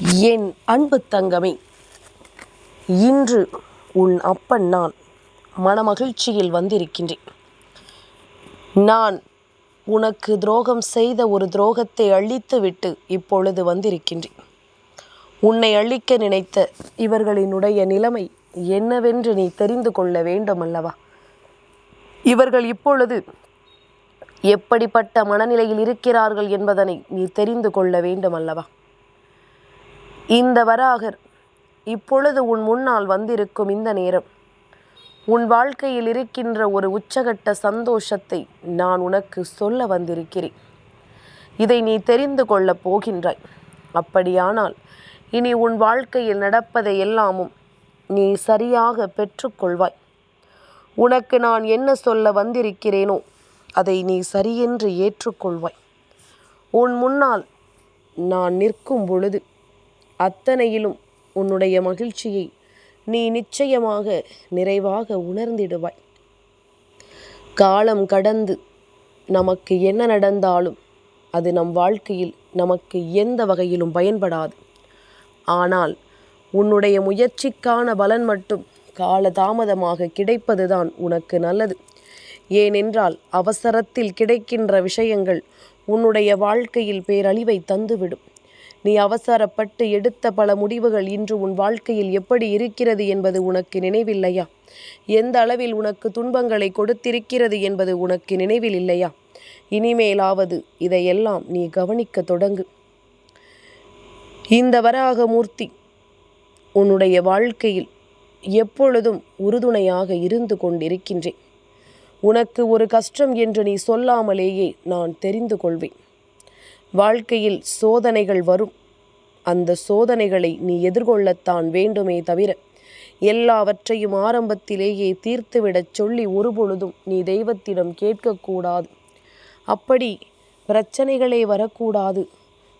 என் அன்பு தங்கமே இன்று உன் அப்பன் நான் மனமகிழ்ச்சியில் வந்திருக்கின்றேன். நான் உனக்கு துரோகம் செய்த ஒரு துரோகத்தை அழித்துவிட்டு இப்பொழுது வந்திருக்கின்றேன். உன்னை அழிக்க நினைத்த இவர்களினுடைய நிலைமை என்னவென்று நீ தெரிந்து கொள்ள வேண்டும் அல்லவா இவர்கள் இப்பொழுது எப்படிப்பட்ட மனநிலையில் இருக்கிறார்கள் என்பதனை நீ தெரிந்து கொள்ள வேண்டும் அல்லவா இந்த வராகர் இப்பொழுது உன் முன்னால் வந்திருக்கும் இந்த நேரம். உன் வாழ்க்கையில் இருக்கின்ற ஒரு உச்சகட்ட சந்தோஷத்தை நான் உனக்கு சொல்ல வந்திருக்கிறேன். இதை நீ தெரிந்து கொள்ளப் போகின்றாய். அப்படியானால் இனி உன் வாழ்க்கையில் நடப்பதை எல்லாமும் நீ சரியாக பெற்றுக்கொள்வாய் உனக்கு நான் என்ன சொல்ல வந்திருக்கிறேனோ அதை நீ சரியென்று ஏற்றுக்கொள்வாய். உன் முன்னால் நான் நிற்கும் பொழுது அத்தனையிலும் உன்னுடைய மகிழ்ச்சியை நீ நிச்சயமாக நிறைவாக உணர்ந்திடுவாய். காலம் கடந்து நமக்கு என்ன நடந்தாலும் அது நம் வாழ்க்கையில் நமக்கு எந்த வகையிலும் பயன்படாது. ஆனால் உன்னுடைய முயற்சிக்கான பலன் மட்டும் காலதாமதமாக கிடைப்பதுதான் உனக்கு நல்லது. ஏனென்றால் அவசரத்தில் கிடைக்கின்ற விஷயங்கள் உன்னுடைய வாழ்க்கையில் பேரழிவை தந்துவிடும். நீ அவசரப்பட்டு எடுத்த பல முடிவுகள் இன்று உன் வாழ்க்கையில் எப்படி இருக்கிறது என்பது உனக்கு நினைவில்லையா? எந்த அளவில் உனக்கு துன்பங்களை கொடுத்திருக்கிறது என்பது உனக்கு நினைவில் இல்லையா இனிமேலாவது இதையெல்லாம் நீ கவனிக்க தொடங்கு. இந்த வராகமூர்த்தி உன்னுடைய வாழ்க்கையில் எப்பொழுதும் உறுதுணையாக இருந்து கொண்டிருக்கின்றேன். உனக்கு ஒரு கஷ்டம் என்று நீ சொல்லாமலேயே நான் தெரிந்து கொள்வேன். வாழ்க்கையில் சோதனைகள் வரும். அந்த சோதனைகளை நீ எதிர்கொள்ளத்தான் வேண்டுமே தவிர எல்லாவற்றையும் ஆரம்பத்திலேயே தீர்த்துவிடச் சொல்லி ஒருபொழுதும் நீ தெய்வத்திடம் கேட்கக்கூடாது. அப்படி பிரச்சனைகளே வரக்கூடாது.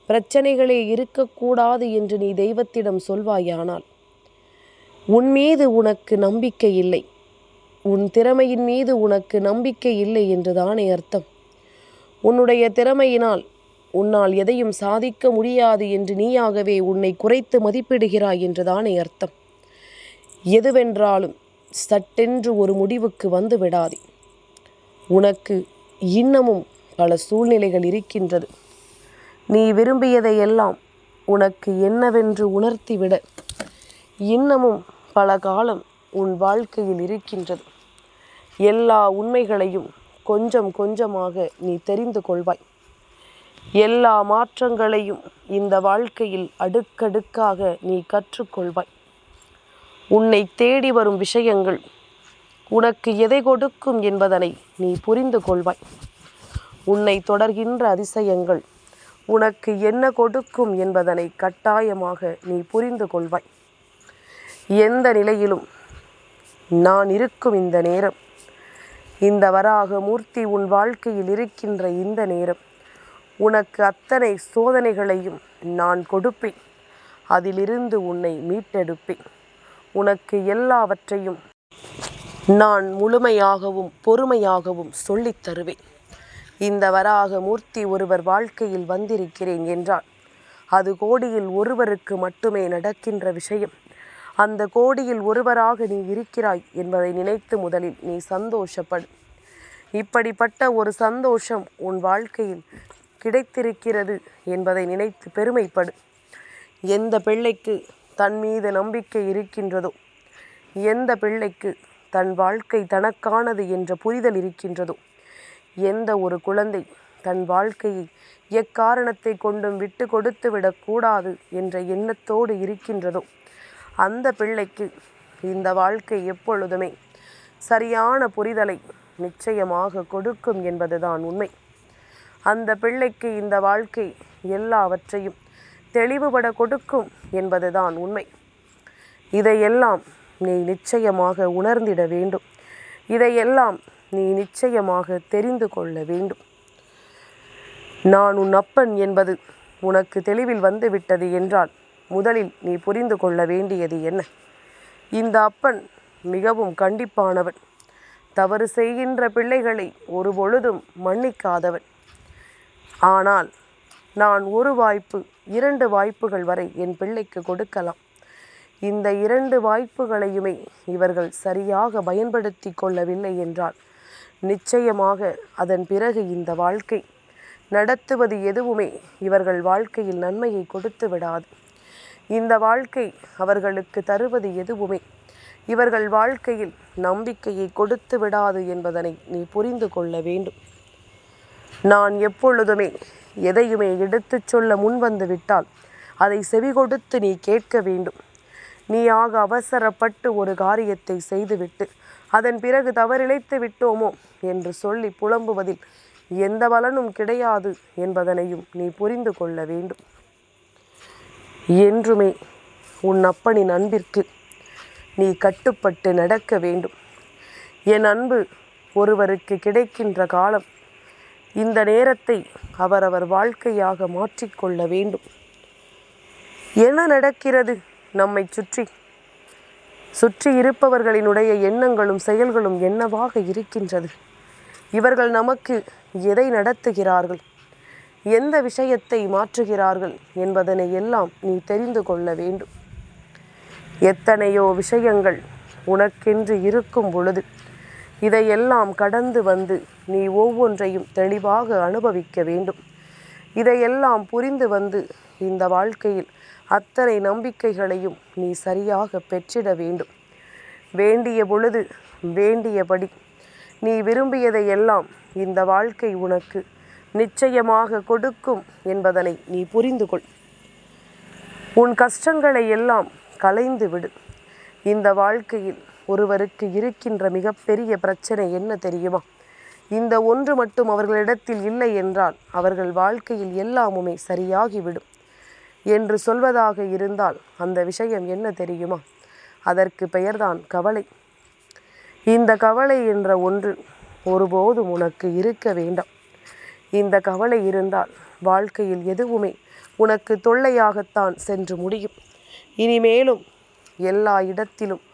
பிரச்சனைகளே இருக்கக்கூடாது என்று நீ தெய்வத்திடம் சொல்வாயானால் உன் மீது உனக்கு நம்பிக்கை இல்லை. உன் திறமையின் மீது உனக்கு நம்பிக்கை இல்லை என்றுதானே அர்த்தம். உன்னுடைய திறமையினால் உன்னால் எதையும் சாதிக்க முடியாது என்று நீயாகவே உன்னை குறைத்து மதிப்பிடுகிறாய் என்றுதானே அர்த்தம். எதுவென்றாலும் சட்டென்று ஒரு முடிவுக்கு வந்து விடாதே. உனக்கு இன்னமும் பல சூழ்நிலைகள் இருக்கின்றது. நீ விரும்பியதையெல்லாம் உனக்கு என்னவென்று உணர்த்திவிட இன்னமும் பல காலம் உன் வாழ்க்கையில் இருக்கின்றது. எல்லா உண்மைகளையும் கொஞ்சம் கொஞ்சமாக நீ தெரிந்து கொள்வாய். எல்லா மாற்றங்களையும் இந்த வாழ்க்கையில் அடுக்கடுக்காக நீ கற்றுக்கொள்வாய். உன்னை தேடி வரும் விஷயங்கள் உனக்கு எதை கொடுக்கும் என்பதனை நீ புரிந்து கொள்வாய். உன்னை தொடர்கின்ற அதிசயங்கள் உனக்கு என்ன கொடுக்கும் என்பதனை கட்டாயமாக நீ புரிந்து கொள்வாய். எந்த நிலையிலும் நான் இருக்கும் இந்த நேரம் இந்த வராக மூர்த்தி உன் வாழ்க்கையில் இருக்கின்ற இந்த நேரம் உனக்கு அத்தனை சோதனைகளையும் நான் கொடுப்பேன். அதிலிருந்து உன்னை மீட்டெடுப்பேன். உனக்கு எல்லாவற்றையும் நான் முழுமையாகவும் பொறுமையாகவும் சொல்லித் தருவேன். இந்த வராக மூர்த்தி ஒருவர் வாழ்க்கையில் வந்திருக்கிறேன் என்றால் அது கோடியில் ஒருவருக்கு மட்டுமே நடக்கின்ற விஷயம். அந்த கோடியில் ஒருவராக நீ இருக்கிறாய் என்பதை நினைத்து முதலில் நீ சந்தோஷப்படு. இப்படிப்பட்ட ஒரு சந்தோஷம் உன் வாழ்க்கையில் கிடைத்திருக்கிறது என்பதை நினைத்து பெருமைப்படு. எந்த பிள்ளைக்கு தன் மீது நம்பிக்கை இருக்கின்றதோ எந்த பிள்ளைக்கு தன் வாழ்க்கை தனக்கானது என்ற புரிதல் இருக்கின்றதோ எந்த ஒரு குழந்தை தன் வாழ்க்கையை எக்காரணத்தை கொண்டும் விட்டு கொடுத்து விடக்கூடாது என்ற எண்ணத்தோடு இருக்கின்றதோ அந்த பிள்ளைக்கு இந்த வாழ்க்கை எப்பொழுதுமே சரியான புரிதலை நிச்சயமாக கொடுக்கும் என்பதுதான் உண்மை. அந்த பிள்ளைக்கு இந்த வாழ்க்கை எல்லாவற்றையும் தெளிவுபட கொடுக்கும் என்பதுதான் உண்மை. இதையெல்லாம் நீ நிச்சயமாக உணர்ந்திட வேண்டும். இதையெல்லாம் நீ நிச்சயமாக தெரிந்து கொள்ள வேண்டும். நான் உன் அப்பன் என்பது உனக்கு தெளிவில் வந்துவிட்டது என்றால் முதலில் நீ புரிந்து கொள்ள வேண்டியது என்ன? இந்த அப்பன் மிகவும் கண்டிப்பானவன். தவறு செய்கின்ற பிள்ளைகளை ஒரு பொழுதும் மன்னிக்காதவன். ஆனால் நான் ஒரு வாய்ப்பு இரண்டு வாய்ப்புகள் வரை என் பிள்ளைக்கு கொடுக்கலாம். இந்த இரண்டு வாய்ப்புகளையுமே இவர்கள் சரியாக பயன்படுத்தி கொள்ளவில்லை என்றால் நிச்சயமாக அதன் பிறகு இந்த வாழ்க்கை நடத்துவது எதுவுமே இவர்கள் வாழ்க்கையில் நன்மையை கொடுத்து விடாது. இந்த வாழ்க்கை அவர்களுக்கு தருவது எதுவுமே இவர்கள் வாழ்க்கையில் நம்பிக்கையை கொடுத்து விடாது என்பதனை நீ புரிந்து கொள்ள வேண்டும். நான் எப்பொழுதுமே எதையுமே எடுத்துச் சொல்ல முன்வந்து விட்டால் அதை செவி கொடுத்து நீ கேட்க வேண்டும். நீயாக அவசரப்பட்டு ஒரு காரியத்தை செய்துவிட்டு அதன் பிறகு தவறிழைத்து விட்டோமோ என்று சொல்லி புலம்புவதில் எந்த பலனும் கிடையாது என்பதனையும் நீ புரிந்து கொள்ள வேண்டும். என்றுமே உன் அப்பனின் அன்பிற்கு நீ கட்டுப்பட்டு நடக்க வேண்டும். என் அன்பு ஒருவருக்கு கிடைக்கின்ற காலம் இந்த நேரத்தை அவரவர் வாழ்க்கையாக மாற்றிக்கொள்ள வேண்டும். என்ன நடக்கிறது? நம்மை சுற்றி. சுற்றி இருப்பவர்களினுடைய எண்ணங்களும் செயல்களும் என்னவாக இருக்கின்றது? இவர்கள் நமக்கு எதை நடத்துகிறார்கள்? எந்த விஷயத்தை மாற்றுகிறார்கள் என்பதனை எல்லாம் நீ தெரிந்து கொள்ள வேண்டும். எத்தனையோ விஷயங்கள் உனக்கென்று இருக்கும் பொழுது இதையெல்லாம் கடந்து வந்து நீ ஒவ்வொன்றையும் தெளிவாக அனுபவிக்க வேண்டும். இதையெல்லாம் புரிந்து வந்து இந்த வாழ்க்கையில் அத்தனை நம்பிக்கைகளையும் நீ சரியாக பெற்றிட வேண்டும். வேண்டிய பொழுது வேண்டியபடி நீ விரும்பியதையெல்லாம் இந்த வாழ்க்கை உனக்கு நிச்சயமாக கொடுக்கும் என்பதனை நீ புரிந்து கொள். உன் கஷ்டங்களை எல்லாம் களைந்து விடு. இந்த வாழ்க்கையில் ஒருவருக்கு இருக்கின்ற மிகப்பெரிய பிரச்சனை என்ன தெரியுமா? இந்த ஒன்று மட்டும் அவர்களிடத்தில் இல்லை என்றால் அவர்கள் வாழ்க்கையில் எல்லாமுமே சரியாகிவிடும். என்று சொல்வதாக இருந்தால் அந்த விஷயம் என்ன தெரியுமா? அதற்கு பெயர்தான் கவலை. இந்த கவலை என்ற ஒன்று ஒருபோதும் உனக்கு இருக்க வேண்டாம். இந்த கவலை இருந்தால் வாழ்க்கையில் எதுவுமே உனக்கு தொல்லையாகத்தான் சென்று முடியும். இனிமேலும் எல்லா இடத்திலும்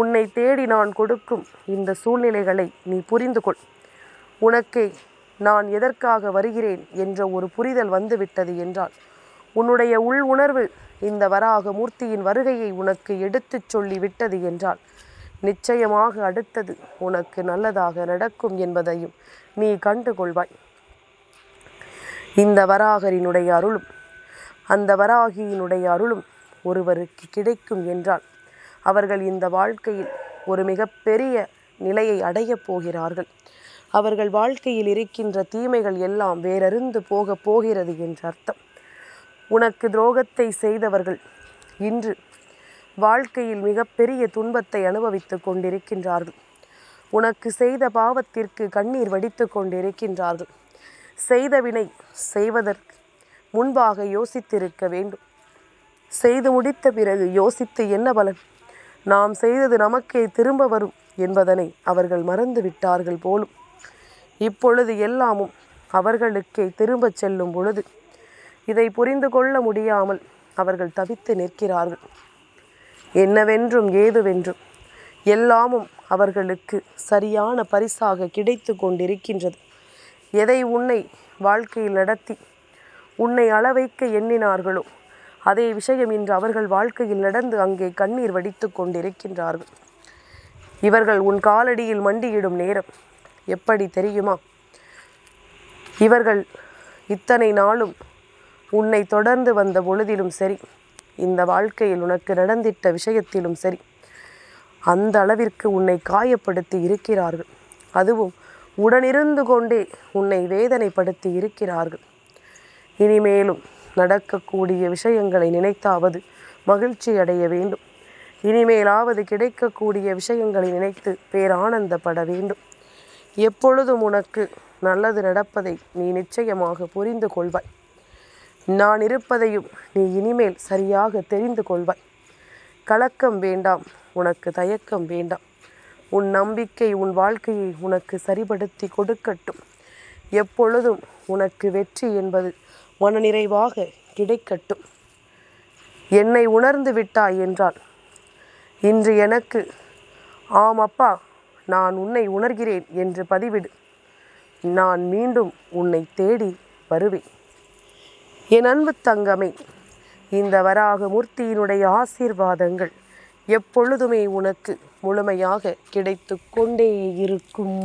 உன்னை தேடி நான் கொடுக்கும் இந்த சூழ்நிலைகளை நீ புரிந்து கொள். உனக்கே நான் எதற்காக வருகிறேன் என்ற ஒரு புரிதல் வந்துவிட்டது என்றால் உன்னுடைய உள் உணர்வு இந்த வராக மூர்த்தியின் வருகையை உனக்கு எடுத்துச் சொல்லி விட்டது என்றால் நிச்சயமாக அடுத்தது உனக்கு நல்லதாக நடக்கும் என்பதையும் நீ கண்டுகொள்வாய். இந்த வராகரினுடைய அருளும் அந்த வராகியினுடைய அருளும் ஒருவருக்கு கிடைக்கும் என்றால் அவர்கள் இந்த வாழ்க்கையில் ஒரு மிகப்பெரிய நிலையை அடையப் போகிறார்கள். அவர்கள் வாழ்க்கையில் இருக்கின்ற தீமைகள் எல்லாம் வேறறிந்து போக போகிறது என்ற அர்த்தம். உனக்கு துரோகத்தை செய்தவர்கள் இன்று வாழ்க்கையில் மிகப்பெரிய துன்பத்தை அனுபவித்து கொண்டிருக்கின்றார்கள். உனக்கு செய்த பாவத்திற்கு கண்ணீர் வடித்து கொண்டிருக்கின்றார்கள். செய்த வினை செய்வதற்கு முன்பாக யோசித்திருக்க வேண்டும். செய்து முடித்த பிறகு யோசித்து என்ன பலன்? நாம் செய்தது நமக்கே திரும்ப வரும் என்பதனை அவர்கள் மறந்து விட்டார்கள் போலும். இப்பொழுது எல்லாமும் அவர்களுக்கே திரும்பச் செல்லும் பொழுது இதை புரிந்து கொள்ள முடியாமல் அவர்கள் தவித்து நிற்கிறார்கள். என்னவென்றும் ஏதுவென்றும் எல்லாமும் அவர்களுக்கு சரியான பரிசாக கிடைத்து கொண்டிருக்கின்றது. எதை உன்னை வாழ்க்கையில் நடத்தி உன்னை அளவைக்க எண்ணினார்களோ அதே விஷயம் இன்று அவர்கள் வாழ்க்கையில் நடந்து அங்கே கண்ணீர் வடித்து கொண்டிருக்கின்றார்கள். இவர்கள் உன் காலடியில் மண்டியிடும் நேரம் எப்படி தெரியுமா? இவர்கள் இத்தனை நாளும் உன்னை தொடர்ந்து வந்த பொழுதிலும் சரி இந்த வாழ்க்கையில் உனக்கு நடந்திட்ட விஷயத்திலும் சரி அந்த அளவிற்கு உன்னை காயப்படுத்தி இருக்கிறார்கள். அதுவும் உடனிருந்து கொண்டே உன்னை வேதனைப்படுத்தி இருக்கிறார்கள். இனிமேலும் நடக்கக்கூடிய விஷயங்களை நினைத்தாவது மகிழ்ச்சி அடைய வேண்டும். இனிமேலாவது கிடைக்கக்கூடிய விஷயங்களை நினைத்து பேரானந்தப்பட வேண்டும். எப்பொழுதும் உனக்கு நல்லது நடப்பதை நீ நிச்சயமாக புரிந்து கொள்வாய். நான் இருப்பதையும் நீ இனிமேல் சரியாக தெரிந்து கொள்வாய். கலக்கம் வேண்டாம் உனக்கு தயக்கம் வேண்டாம். உன் நம்பிக்கை உன் வாழ்க்கையை உனக்கு சரிபடுத்தி கொடுக்கட்டும். எப்பொழுதும் உனக்கு வெற்றி என்பது மனநிறைவாக கிடைக்கட்டும். என்னை உணர்ந்து விட்டாய் என்றால் இன்று எனக்கு ஆம் அப்பா நான் உன்னை உணர்கிறேன் என்று பதிவிடு. நான் மீண்டும் உன்னை தேடி வருவேன். என் அன்பு தங்கமே இந்த வராக மூர்த்தியினுடைய ஆசீர்வாதங்கள் எப்பொழுதுமே உனக்கு முழுமையாக கிடைத்து கொண்டே இருக்கும்.